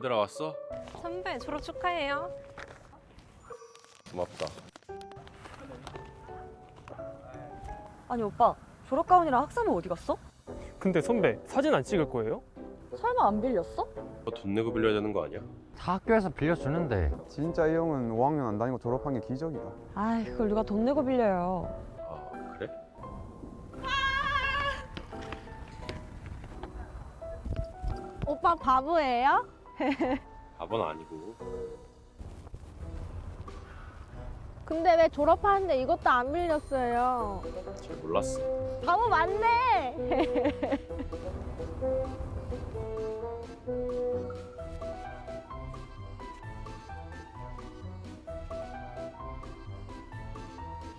얘들아 왔어? 선배 졸업 축하해요. 고맙다. 아니 오빠 졸업 가운이랑 학사모 어디 갔어? 근데 선배 사진 안 찍을 거예요? 설마 안 빌렸어? 너돈 내고 빌려야 되는 거 아니야? 다 학교에서 빌려주는데 진짜 이 형은 5학년 안 다니고 졸업한 게 기적이다. 아이 그걸 누가 돈 내고 빌려요 아 그래? 오빠 바보예요? 바보는 아니고 근데 왜 졸업하는데 이것도 안 빌렸어요? 잘 몰랐어. 바보 맞네.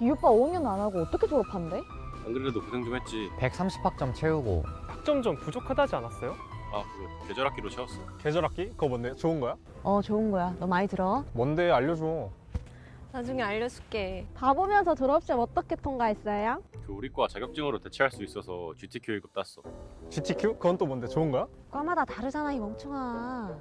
이 오빠 5학년 안 하고 어떻게 졸업한대? 안 그래도 고생 좀 했지. 130학점 채우고 학점 좀 부족하다지 않았어요? 아 그거 계절 학기로 채웠어. 계절 학기? 그거 뭔데? 좋은 거야? 어 좋은 거야 너 많이 들어 뭔데 알려줘. 나중에 알려줄게. 바보면서 졸업시험 어떻게 통과했어요? 그 우리 과 자격증으로 대체할 수 있어서 GTQ 1급 땄어. GTQ? 그건 또 뭔데? 좋은 거야? 과마다 다르잖아 이 멍청아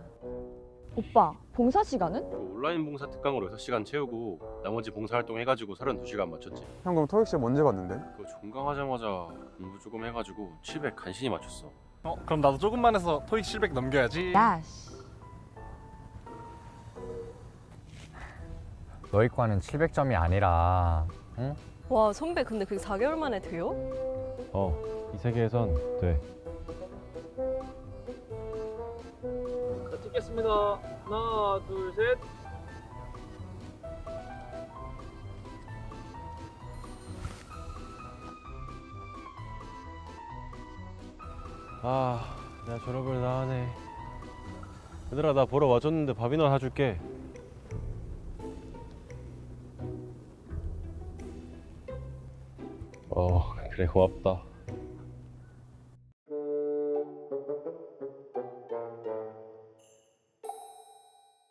오빠 봉사 시간은? 그 온라인 봉사 특강으로 6시간 채우고 나머지 봉사활동 해가지고 32시간 맞췄지. 형 그럼 토익 시험 언제 봤는데? 그거 종강하자마자 공부 조금 해가지고 700 간신히 맞췄어. 어, 그럼 나도 조금만 해서 토익 700 넘겨야지. 야씨 너희 과는 700점이 아니라 응? 와 선배 근데 그게 4개월 만에 돼요? 어, 이 세계에선 돼. 자 찍겠습니다 하나 둘셋 아, 내가 졸업을 다 하네. 얘들아, 나 보러 와줬는데 밥이나 사줄게. 어, 그래, 고맙다.